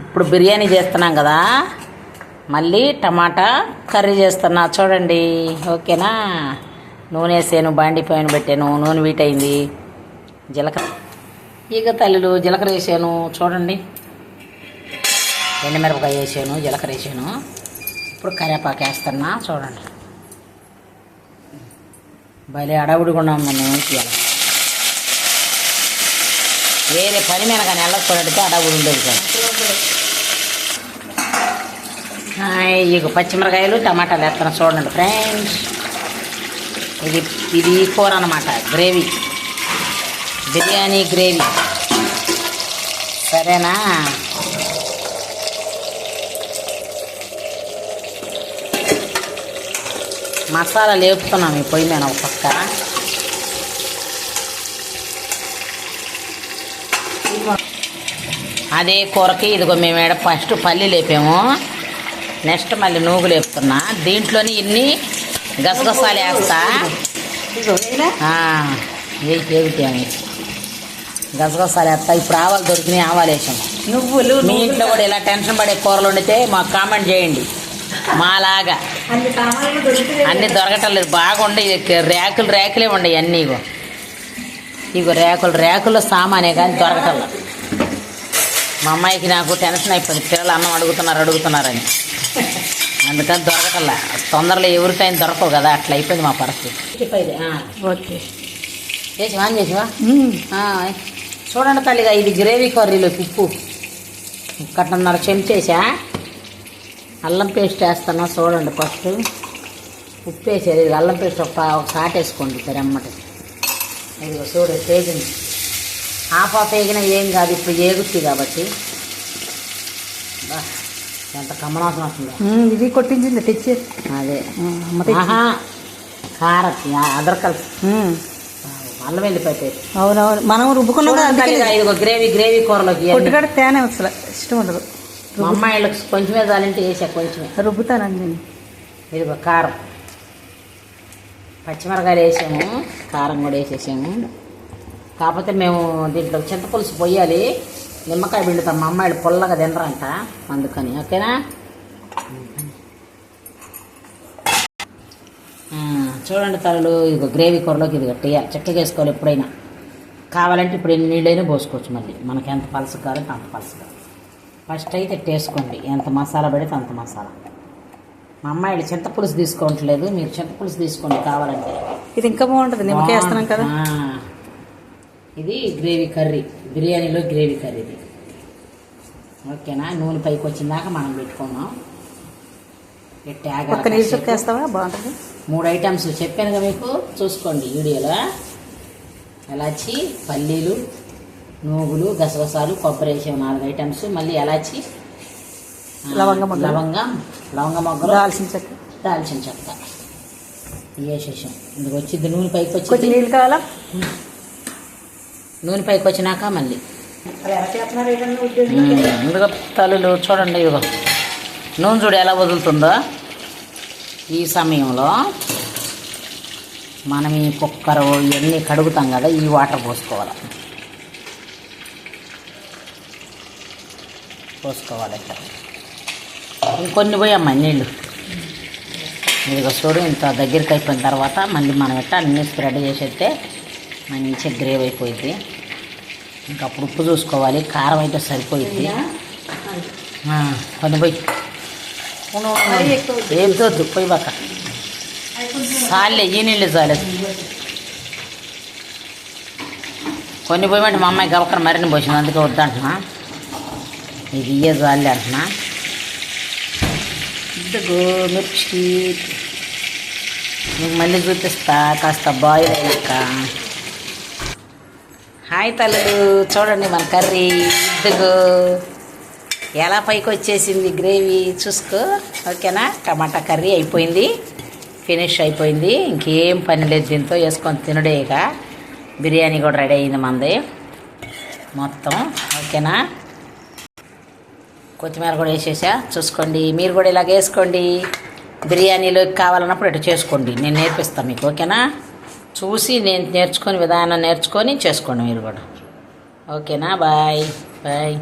ఇప్పుడు బిర్యానీ చేస్తున్నాం కదా. మళ్ళీ టమాటా కర్రీ చేస్తున్నా. చూడండి. ఓకేనా? నూనె వేసాను బాండి పైన పెట్టాను. నూనె వీటైంది జీలకర్ర ఈగ తల్లులు జీలకర్ర వేసాను. చూడండి. ఎండుమిరపకాయ వేసాను జీలకర్ర వేసాను. ఇప్పుడు కరివేపాకు వేస్తున్నా. చూడండి. భలే అడవుడిగా ఉన్నాం మనం. ఇవాళ వేరే పని మీద కానీ వెళ్ళకపోయినట్టు అడవుడు ఉండేది కదా ఇక పచ్చిమిరకాయలు టమాటాలు వేస్తాను చూడండి ఫ్రెండ్స్. ఇది ఇది కూర అనమాట గ్రేవీ. బిర్యానీ గ్రేవీ. సరేనా? మసాలా లేపుతున్నాం ఈ పొయ్యి మీద ఒక పక్క. అదే కూరకి ఇదిగో మేము ఈడ ఫస్ట్ పల్లి లేపాము. నెక్స్ట్ మళ్ళీ నూగు లేపుతున్నా. దీంట్లోని ఇన్ని గసగసాలు వేస్తా. ఏమిటి అని గసగసాలు వేస్తా. ఇప్పుడు ఆవాలు దొరికినాయి ఆవాలు వేసాం. నువ్వులు మీ ఇంట్లో కూడా ఇలా టెన్షన్ పడే కూరలు వండితే మాకు కామెంట్ చేయండి. మాలాగా. అన్నీ దొరకటం లేదు. బాగుండే ర్యాకులు ర్యాకులే ఉండయి అన్నీ ఇగో ఇగో ర్యాకులు ర్యాకుల్లో సామానే కానీ దొరకటం లేదు. మా అమ్మాయికి నాకు టెన్షన్ అయిపోయింది. పిల్లలు అన్నం అడుగుతున్నారు అడుగుతున్నారని. అందుకని దొరకటల్లా తొందరలో ఎవరికైనా దొరకవు కదా అట్లా అయిపోయింది మా పరిస్థితి. ఓకే. చేసివా చేసివా? చూడండి తల్లిగా ఇది గ్రేవీ కర్రీలో ఉప్పు. కట్టన్నర చెంచేసా అల్లం పేస్ట్ వేస్తున్నా చూడండి ఫస్ట్. ఉప్పు వేసేది అల్లం పేస్ట్ ఒక ఒక సాట్ వేసుకోండి సరే అమ్మటి ఇదిగో చూడు వేగింది హాఫ్ ఆఫ్ వేగినా ఏం కాదు ఇప్పుడు ఏగుద్ది కాబట్టి. ఎంత కమ్మనాసం వస్తుందో. ఇది కొట్టించింది తెచ్చి. అదే. కారం అదరకల్ అల్లం వెళ్ళిపోయి పేస్ట్ అవునవును మనం రుబ్బుకున్నాం ఇదిగో గ్రేవీ గ్రేవీ కూరలోకి. కొట్టుకాడ తేనే అసలు ఇష్టం ఉండదు. అమ్మాయిలకు కొంచెమే చాలంటే వేసా కొంచెమే. రుబ్బుతానండి ఇదిగో కారం. పచ్చిమిరకాయలు వేసాము కారం కూడా వేసేసాము. కాకపోతే మేము దీంట్లో చింతపులుసు పొయ్యాలి నిమ్మకాయ పిండుతాం మా అమ్మాయిలు పుల్లగా తినరంట అందుకని ఓకేనా? చూడండి తలలు ఇదిగో గ్రేవీ కూరలోకి ఇది కట్టేయాలి చక్కగా వేసుకోవాలి ఎప్పుడైనా. కావాలంటే ఇప్పుడు ఎన్ని నీళ్ళైనా పోసుకోవచ్చు మళ్ళీ. మనకి ఎంత పలస కావాలంటే అంత పలస కావాలి ఫస్ట్ అయితే టేసుకోండి ఎంత మసాలా పడితే అంత మసాలా. మా అమ్మాయిలు చింతపులుసు తీసుకోవట్లేదు మీరు చింతపులుసు తీసుకోండి కావాలంటే. ఇది ఇంకా బాగుంటుంది నిమ్మకాయ వేస్తున్నాం కదా. ఇది గ్రేవీ కర్రీ బిర్యానీలో గ్రేవీ కర్రీ ఇది. ఓకేనా? నూనె పైకి వచ్చిందాక మనం పెట్టుకున్నాం ఒక్క బాగుంటుంది. మూడు ఐటమ్స్ చెప్పాను కదా మీకు? చూసుకోండి వీడియోలో. ఎలాచి పల్లీలు నూగులు గసగసాలు కొబ్బరి వేసాము నాలుగు ఐటమ్స్ మళ్ళీ ఎలాచి లవంగ. లవంగం లవంగ మొగ్గలు. దాల్చిన చెక్క. దాల్చిన చెక్క. వేసేసాం ఇందుకు వచ్చింది నూనె పైకి కొంచెం వచ్చి నీళ్ళు కావాలా? నూనె పైకి వచ్చినాక మళ్ళీ. ఇందుకు తల్లులు చూడండి ఇదిగో. నూనె చూడు ఎలా వదులుతుందో. ఈ సమయంలో మనం ఈ కుక్కర్ ఇవన్నీ కడుగుతాం కదా ఈ వాటర్ పోసుకోవాలి. పోసుకోవాలి. ఇట్లా ఇంకొన్ని పోయమ్మా నీళ్ళు ఇదిగో చూడు ఇంత దగ్గరికి అయిపోయిన తర్వాత మళ్ళీ మనం ఇట్లా అన్నీ స్ప్రెడ్ చేసేస్తే మంచిగా గ్రేవ్ అయిపోయింది ఇంకా అప్పుడు ఉప్పు చూసుకోవాలి కారం అయితే సరిపోయింది కొన్ని పోయి. ఏం చూద్దు పోయి బాక. చాలే ఈ నీళ్ళు చాలేదు కొన్ని పోయమంటే మా అమ్మాయి గవకర మరిన్ని పోసింది అందుకే వద్దంటున్నా. ఇది ఇయ్యే చాలే అంటున్నా. ఇదిగో మిర్చి. నీకు మళ్ళీ చూపిస్తా కాస్త బాయిల్ అయ్యాక. హాయ్ తల్లులు చూడండి మన కర్రీ. ఇదిగో. ఎలా పైకి వచ్చేసింది గ్రేవీ చూసుకో. ఓకేనా? టమాటా కర్రీ అయిపోయింది. ఫినిష్ అయిపోయింది. ఇంకేం పని లేదు దీంతో వేసుకొని తినడే ఇక. బిర్యానీ కూడా రెడీ అయింది మంది. మొత్తం ఓకేనా? కొత్తిమీర కూడా వేసేసా. చూసుకోండి మీరు కూడా ఇలాగ వేసుకోండి. బిర్యానీలో కావాలన్నప్పుడు ఇటు చేసుకోండి. నేను నేర్పిస్తాను మీకు ఓకేనా? చూసి నేను నేర్చుకొని విధానం నేర్చుకొని చేసుకోండి మీరు కూడా. ఓకేనా? బాయ్. బాయ్.